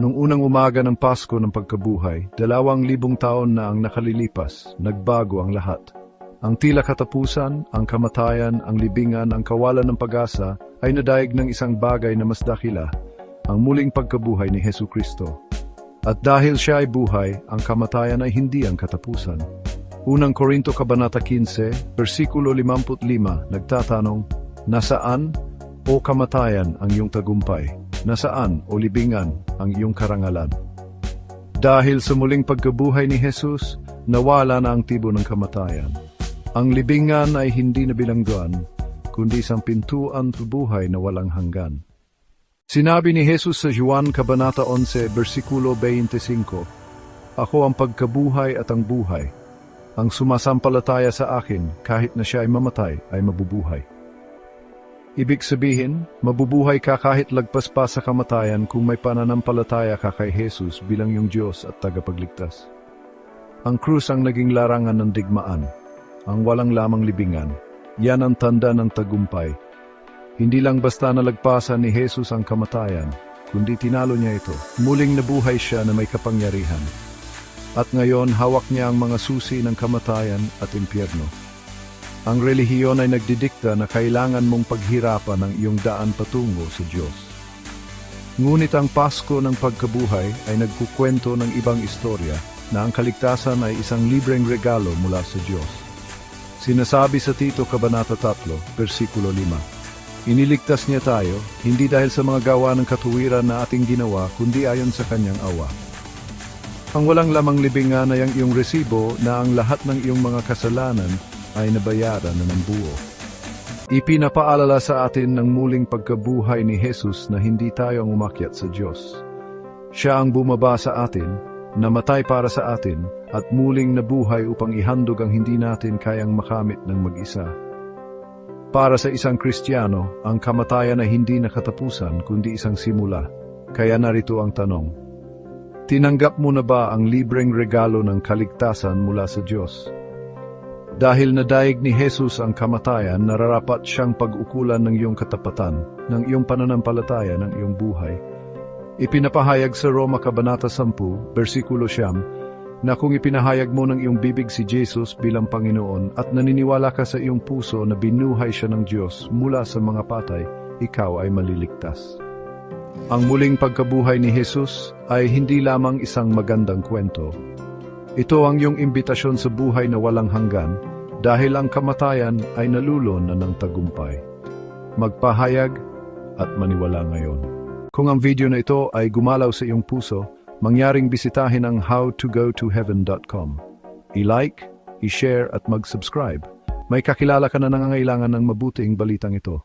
Nung unang umaga ng Pasko ng pagkabuhay, dalawang libong taon na ang nakalilipas, nagbago ang lahat. Ang tila katapusan, ang kamatayan, ang libingan, ang kawalan ng pag-asa ay nadaig ng isang bagay na mas dakila, ang muling pagkabuhay ni Hesu Kristo. At dahil siya ay buhay, ang kamatayan ay hindi ang katapusan. Unang Korinto Kabanata 15, versikulo 55, nagtatanong, Nasaan, o kamatayan, ang iyong tagumpay? Nasaan, o libingan, ang iyong karangalan? Dahil sa muling pagkabuhay ni Jesus, nawala na ang tibo ng kamatayan. Ang libingan ay hindi na bilangguan, kundi isang pintuan sa buhay na walang hanggan. Sinabi ni Jesus sa Juan Kabanata 11, versikulo 25, Ako ang pagkabuhay at ang buhay. Ang sumasampalataya sa akin, kahit na siya ay mamatay, ay mabubuhay. Ibig sabihin, mabubuhay ka kahit lagpas pa sa kamatayan kung may pananampalataya ka kay Jesus bilang yung Diyos at tagapagligtas. Ang krus ang naging larangan ng digmaan, ang walang lamang libingan. Yan ang tanda ng tagumpay. Hindi lang basta nalagpasan ni Jesus ang kamatayan, kundi tinalo niya ito. Muling nabuhay siya na may kapangyarihan. At ngayon, hawak niya ang mga susi ng kamatayan at impyerno. Ang relihiyon ay nagdidikta na kailangan mong paghirapan ang iyong daan patungo sa Diyos. Ngunit ang Pasko ng pagkabuhay ay nagkukwento ng ibang istorya na ang kaligtasan ay isang libreng regalo mula sa Diyos. Sinasabi sa Tito Kabanata 3, versikulo 5, Iniligtas niya tayo, hindi dahil sa mga gawa ng katuwiran na ating ginawa, kundi ayon sa kanyang awa. Ang walang lamang libingan ay ang iyong resibo na ang lahat ng iyong mga kasalanan ay nabayaran na ng buo. Ipinapaalala sa atin ng muling pagkabuhay ni Jesus na hindi tayo ang umakyat sa Diyos. Siya ang bumaba sa atin, namatay para sa atin, at muling nabuhay upang ihandog ang hindi natin kayang makamit ng mag-isa. Para sa isang Kristiyano, ang kamatayan ay hindi nakatapusan kundi isang simula. Kaya narito ang tanong. Tinanggap mo na ba ang libreng regalo ng kaligtasan mula sa Diyos? Dahil nadaig ni Jesus ang kamatayan, nararapat siyang pag-ukulan ng iyong katapatan, ng iyong pananampalataya, ng iyong buhay. Ipinapahayag sa Roma Kabanata 10, versikulo 9, na kung ipinahayag mo ng iyong bibig si Jesus bilang Panginoon at naniniwala ka sa iyong puso na binuhay siya ng Diyos mula sa mga patay, ikaw ay maliligtas. Ang muling pagkabuhay ni Jesus ay hindi lamang isang magandang kwento, ito ang iyong imbitasyon sa buhay na walang hanggan dahil ang kamatayan ay nalulon na ng tagumpay. Magpahayag at maniwala ngayon. Kung ang video na ito ay gumalaw sa iyong puso, mangyaring bisitahin ang howtogotoheaven.com. I-like, i-share at mag-subscribe. May kakilala ka na nangangailangan ng mabuting balitang ito.